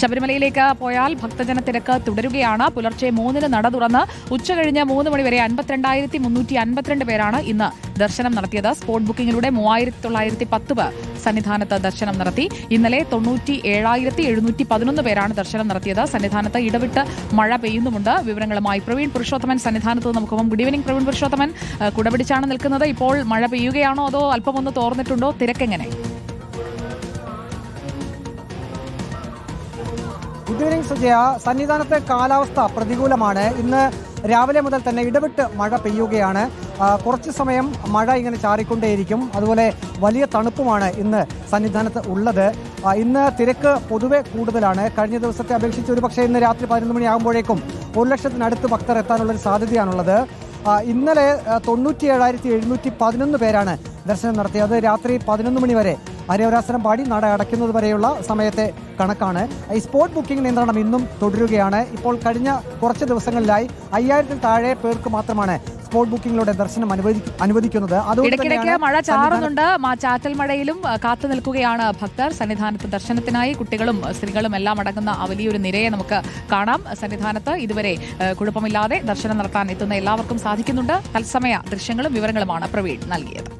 ശബരിമലയിലേക്ക് പോയാൽ ഭക്തജന തിരക്ക് തുടരുകയാണ്. പുലർച്ചെ മൂന്നിന് നട തുറന്ന് ഉച്ചകഴിഞ്ഞ് മൂന്ന് മണിവരെ അൻപത്തിരണ്ടായിരത്തി മുന്നൂറ്റി അൻപത്തിരണ്ട് പേരാണ് ഇന്ന് ദർശനം നടത്തിയത്. സ്പോട്ട് ബുക്കിംഗിലൂടെ മൂവായിരത്തി തൊള്ളായിരത്തി പത്ത് പേർ സന്നിധാനത്ത് ദർശനം നടത്തി. ഇന്നലെ തൊണ്ണൂറ്റി ഏഴായിരത്തി എഴുന്നൂറ്റി പതിനൊന്ന് പേരാണ് ദർശനം നടത്തിയത്. സന്നിധാനത്ത് ഇടവിട്ട് മഴ പെയ്യുന്നുമുണ്ട്. വിവരങ്ങളുമായി പ്രവീൺ പുരുഷോത്തമൻ സന്നിധാനത്ത് നമുക്ക് ഗുഡ് ഈവനിംഗ് പ്രവീൺ പുരുഷോത്തമൻ. കുടപിടിച്ചാണ് നിൽക്കുന്നത്. ഇപ്പോൾ മഴ പെയ്യുകയാണോ അതോ അല്പമൊന്ന് തോർന്നിട്ടുണ്ടോ? തിരക്കെങ്ങനെ? Good evening Sujaya. സന്നിധാനത്തെ കാലാവസ്ഥ പ്രതികൂലമാണ്. ഇന്ന് രാവിലെ മുതൽ തന്നെ ഇടവിട്ട് മഴ പെയ്യുകയാണ്. കുറച്ച് സമയം മഴ ഇങ്ങനെ ചാറിക്കൊണ്ടേയിരിക്കും. അതുപോലെ വലിയ തണുപ്പുമാണ് ഇന്ന് സന്നിധാനത്ത് ഉള്ളത്. ഇന്ന് തിരക്ക് പൊതുവെ കൂടുതലാണ്. കഴിഞ്ഞ ദിവസത്തെ അപേക്ഷിച്ച് ഒരു പക്ഷേ ഇന്ന് രാത്രി പതിനൊന്ന് മണിയാകുമ്പോഴേക്കും ഒരു ലക്ഷത്തിനടുത്ത് ഭക്തർ എത്താനുള്ളൊരു സാധ്യതയാണുള്ളത്. ഇന്നലെ തൊണ്ണൂറ്റി ഏഴായിരത്തി എഴുന്നൂറ്റി പതിനൊന്ന് പേരാണ് ദർശനം നടത്തിയത്. രാത്രി പതിനൊന്ന് മണി വരെ ഹരിവരാസനം പാടി നട അടയ്ക്കുന്നത് വരെയുള്ള സമയത്തെ കണക്കാണ്. ഈ സ്പോട്ട് ബുക്കിംഗ് നിയന്ത്രണം ഇന്നും തുടരുകയാണ്. ഇപ്പോൾ കഴിഞ്ഞ കുറച്ച് ദിവസങ്ങളിലായി അയ്യായിരത്തിൽ താഴെ പേർക്ക് മാത്രമാണ് സ്പോട്ട് ബുക്കിംഗിലൂടെ ദർശനം അനുവദി അനുവദിക്കുന്നത്. അതുകൊണ്ട് ഇടയ്ക്കിടയ്ക്ക് മഴ ചാറുന്നുണ്ട്. ചാറ്റൽ മഴയിലും കാത്തു നിൽക്കുകയാണ് ഭക്തർ. സന്നിധാനത്ത് ദർശനത്തിനായി കുട്ടികളും സ്ത്രീകളും എല്ലാം അടങ്ങുന്ന വലിയൊരു നിരയെ നമുക്ക് കാണാം. സന്നിധാനത്ത് ഇതുവരെ കുഴപ്പമില്ലാതെ ദർശനം നടത്താൻ എത്തുന്ന എല്ലാവർക്കും സാധിക്കുന്നുണ്ട്. തത്സമയ ദൃശ്യങ്ങളും വിവരങ്ങളുമാണ് പ്രവീൺ നൽകിയത്.